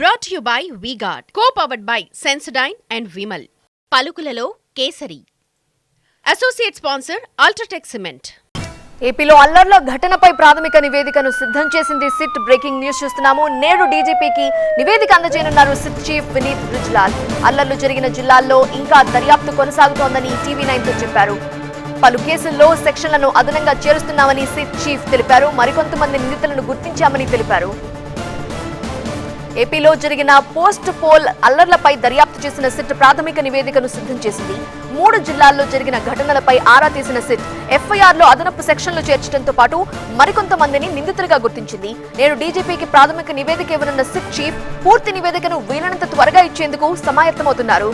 Brought you by V-Guard co powered by Sensodyne and Vimal పలుకులలో kesari. Associate sponsor UltraTech cement ఏపీలో అల్లర్ల ఘటనపై ప్రాథమిక నివేదికను సిద్ధం చేసింది సిట్ బ్రేకింగ్ న్యూస్ చూస్తున్నాము. నేడు డీజీపీకి నివేదిక అందజేయనున్నారు సిట్ చీఫ్ వినీత్ బ్రిజ్లాల్ అల్లర్లు జరిగిన జిల్లాల్లో ఇంకా దర్యాప్తు కొనసాగుతోందని టీవీ నైన్తో చెప్పారు. పలు కేసుల్లో సెక్షన్లను అదనంగా చేరుస్తున్నామని సిట్ చీఫ్ తెలిపారు. మరికొంతమంది నిందితులను గుర్తించామని తెలిపారు. ఏపీలో జరిగిన పోస్ట్ పోల్ అల్లర్లపై దర్యాప్తు చేసిన సిట్ ప్రాథమిక నివేదికను సిద్ధం చేసింది. మూడు జిల్లాల్లో జరిగిన ఘటనలపై ఆరా తీసిన సిట్ ఎఫ్ఐఆర్లో అదనపు సెక్షన్లు చేర్చడంతో పాటు మరికొంతమందిని నిందితులుగా గుర్తించింది. నేడు డీజీపీకి ప్రాథమిక నివేదిక ఇవ్వనున్న సిట్ చీఫ్ పూర్తి నివేదికను వీలైనంత త్వరగా ఇచ్చేందుకు సమాయత్తమవుతున్నారు.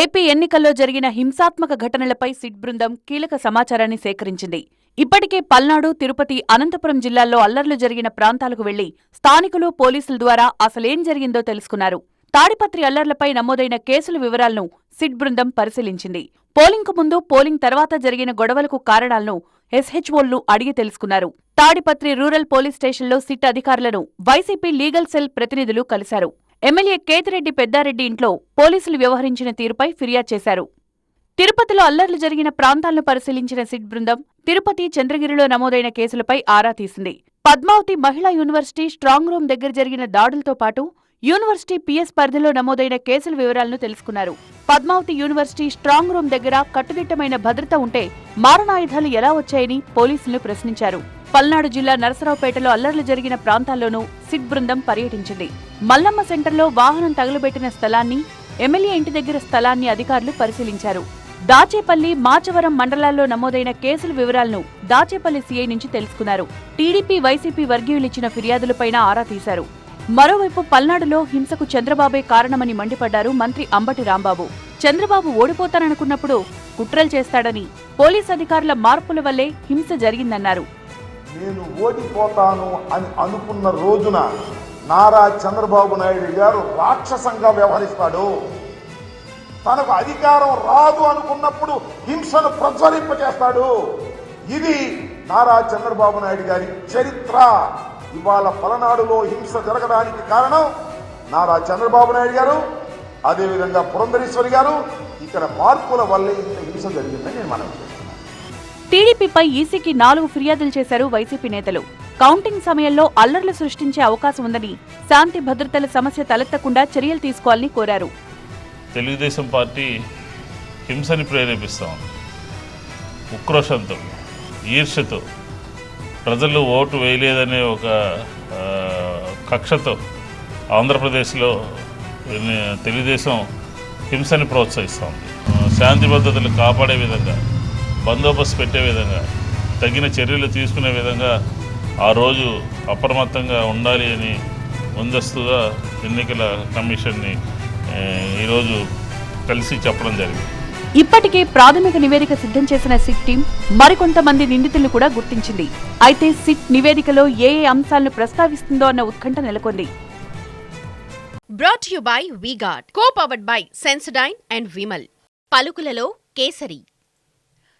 ఏపీ ఎన్నికల్లో జరిగిన హింసాత్మక ఘటనలపై సిట్ బృందం కీలక సమాచారాన్ని సేకరించింది. ఇప్పటికే పల్నాడు తిరుపతి అనంతపురం జిల్లాల్లో అల్లర్లు జరిగిన ప్రాంతాలకు వెళ్ళి స్థానికులు పోలీసుల ద్వారా అసలేం జరిగిందో తెలుసుకున్నారు. తాడిపత్రి అల్లర్లపై నమోదైన కేసుల వివరాలను సిట్ బృందం పరిశీలించింది. పోలింగ్కు ముందు పోలింగ్ తర్వాత జరిగిన గొడవలకు కారణాలను ఎస్హెచ్ఓలు అడిగి తెలుసుకున్నారు. తాడిపత్రి రూరల్ పోలీస్ స్టేషన్లో సిట్ అధికారులను వైసీపీ లీగల్ సెల్ ప్రతినిధులు కలిశారు. ఎమ్మెల్యే కేతిరెడ్డి పెద్దారెడ్డి ఇంట్లో పోలీసులు వ్యవహరించిన తీరుపై ఫిర్యాదు చేశారు. తిరుపతిలో అల్లర్లు జరిగిన ప్రాంతాలను పరిశీలించిన సిట్ బృందం తిరుపతి చంద్రగిరిలో నమోదైన కేసులపై ఆరా తీసింది. పద్మావతి మహిళా యూనివర్సిటీ స్ట్రాంగ్ రూమ్ దగ్గర జరిగిన దాడులతో పాటు యూనివర్సిటీ పిఎస్ పరిధిలో నమోదైన కేసుల వివరాలను తెలుసుకున్నారు. పద్మావతి యూనివర్సిటీ స్ట్రాంగ్ రూమ్ దగ్గర కట్టుదిట్టమైన భద్రత ఉంటే మారణాయుధాలు ఎలా వచ్చాయని పోలీసులు ప్రశ్నించారు. పల్నాడు జిల్లా నరసరావుపేటలో అల్లర్లు జరిగిన ప్రాంతాల్లోనూ సిట్ బృందం పర్యటించింది. మల్లమ్మ సెంటర్లో వాహనం తగులబెట్టిన స్థలాన్ని ఎమ్మెల్యే ఇంటి దగ్గర స్థలాన్ని అధికారులు పరిశీలించారు. దాచేపల్లి మాచవరం మండలాల్లో నమోదైన కేసుల వివరాలను దాచేపల్లి సీఐ నుంచి తెలుసుకున్నారు. టీడీపీ వైసీపీ వర్గీయులిచ్చిన ఫిర్యాదులపైన ఆరా తీశారు. మరోవైపు పల్నాడులో హింసకు చంద్రబాబే కారణమని మండిపడ్డారు మంత్రి అంబటి రాంబాబు. చంద్రబాబు ఓడిపోతాననుకున్నప్పుడు కుట్రలు చేస్తాడని పోలీస్ అధికారుల మార్పుల వల్లే హింస జరిగిందన్నారు. నేను ఓడిపోతాను అని అనుకున్న రోజున నారా చంద్రబాబు నాయుడు గారు రాక్షసంగా వ్యవహరిస్తాడు. తనకు అధికారం రాదు అనుకున్నప్పుడు హింసను ప్రజ్వలింపజేస్తాడు. ఇది నారా చంద్రబాబు నాయుడు గారి చరిత్ర. ఇవాళ పలనాడులో హింస జరగడానికి కారణం నారా చంద్రబాబు నాయుడు గారు అదేవిధంగా పురంధరేశ్వరి గారు. ఇక్కడ మార్పుల వల్లే ఇంత హింస జరిగిందని నేను మనం టీడీపీపై ఈసీకి నాలుగు ఫిర్యాదులు చేశారు వైసీపీ నేతలు. కౌంటింగ్ సమయంలో అల్లర్లు సృష్టించే అవకాశం ఉందని శాంతి భద్రతల సమస్య తలెత్తకుండా చర్యలు తీసుకోవాలని కోరారు. తెలుగుదేశం పార్టీ హింసని ప్రేరేపిస్తాం ఉక్రోషంతో ఈర్ష్యతో ప్రజలు ఓటు వేయలేదనే ఒక కక్షతో ఆంధ్రప్రదేశ్లో తెలుగుదేశం హింసని ప్రోత్సహిస్తోంది శాంతి భద్రతలు కాపాడే విధంగా బందోబస్తు పెట్టే విధంగా తగిన చర్యలు తీసుకునే విధంగా ఆ రోజు అప్రమత్తంగా ఉండాలి అని ముందస్తుగా ఎన్నికల కమిషన్ని ఈరోజు కలిసి చెప్పడం జరిగింది. ఇప్పటికే ప్రాథమిక నివేదిక సిద్ధం చేసిన సిట్ టీం మరికొంతమంది నిందితులను కూడా గుర్తించింది. అయితే సిట్ నివేదికలో ఏ ఏ అంశాలను ప్రస్తావిస్తుందో అన్న ఉత్కంఠ నెలకొంది. Brought you by V-Guard co powered by Sensodyne and Vimal పలుకులలో kesari.